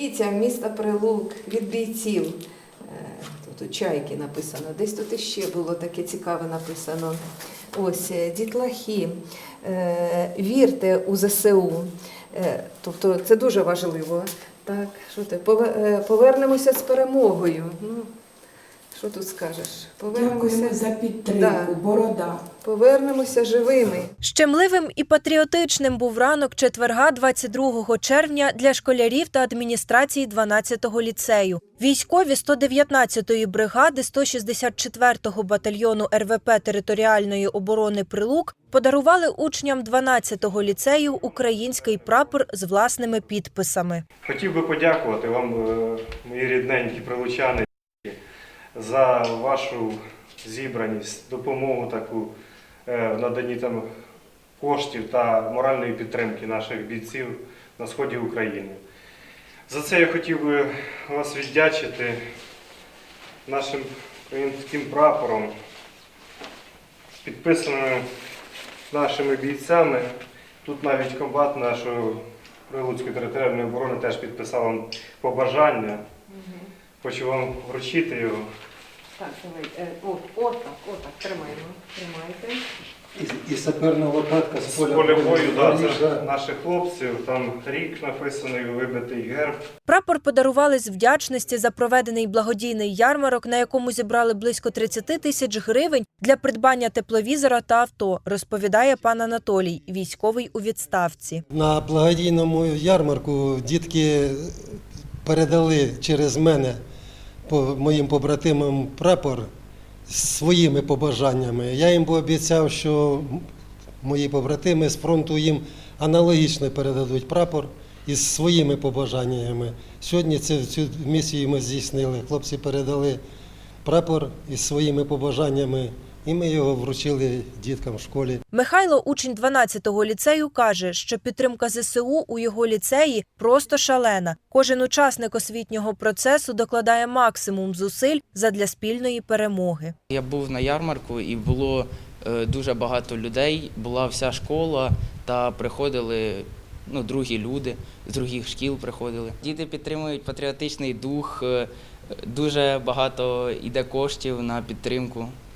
Дітям міста Прилук від бійців. Е, Тут у чайки написано, десь тут іще було таке цікаве написано. Ось е, дітлахи, е, вірте у ЗСУ. Тобто це дуже важливо. Так, що ти? Повернемося з перемогою. Що тут скажеш? Дякуємо Повернемося, за підтримку, Да. борода. повернемося живими. Щемливим і патріотичним був ранок четверга 22 червня для школярів та адміністрації 12-го ліцею. Військові 119-ї бригади 164-го батальйону РВП територіальної оборони Прилук подарували учням 12-го ліцею український прапор з власними підписами. Хотів би подякувати вам, е, мої рідненькі прилучани, за вашу зібраність, допомогу таку е, в наданні там коштів та моральної підтримки наших бійців на сході України. За це я хотів би вас віддячити нашим українським прапором, підписаним нашими бійцями. Тут навіть комбат нашої Прилуцької територіальної оборони теж підписав вам побажання. Хочу вам вручити його. Так, давай. О, отак, отак, тримаємо. Тримайте. І, і саперна лопатка з З поля польовою, да, бою. це наших хлопців, там рік написаний, вибитий герб. Прапор подарували з вдячності за проведений благодійний ярмарок, на якому зібрали близько 30 тисяч гривень для придбання тепловізора та авто, розповідає пан Анатолій, військовий у відставці. На благодійному ярмарку дітки передали через мене моїм побратимам прапор з своїми побажаннями. Я їм пообіцяв, що мої побратими з фронту їм аналогічно передадуть прапор із своїми побажаннями. Сьогодні це, цю місію ми здійснили. Хлопці передали прапор із своїми побажаннями, і ми його вручили діткам в школі. Михайло, учень 12-го ліцею, каже, що підтримка ЗСУ у його ліцеї просто шалена. Кожен учасник освітнього процесу докладає максимум зусиль задля спільної перемоги. Я був на ярмарку і було е, дуже багато людей, була вся школа та приходили ну, другі люди з других шкіл приходили. Діти підтримують патріотичний дух, е, дуже багато йде коштів на підтримку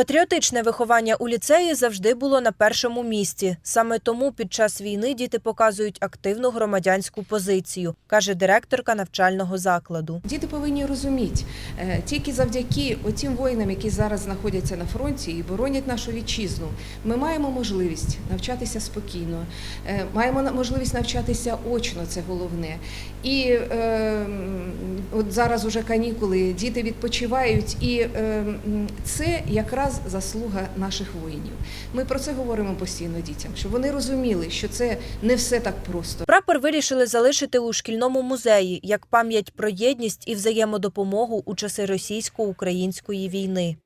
Патріотичне виховання у ліцеї завжди було на першому місці. Саме тому під час війни діти показують активну громадянську позицію, каже директорка навчального закладу. Діти повинні розуміти, е, тільки завдяки отім воїнам, які зараз знаходяться на фронті і боронять нашу вітчизну, ми маємо можливість навчатися спокійно, е, маємо можливість навчатися очно, це головне. І е, от зараз уже канікули, діти відпочивають, і е, це якраз заслуга наших воїнів. Ми про це говоримо постійно дітям, щоб вони розуміли, що це не все так просто. Прапор вирішили залишити у шкільному музеї як пам'ять про єдність і взаємодопомогу у часи російсько-української війни.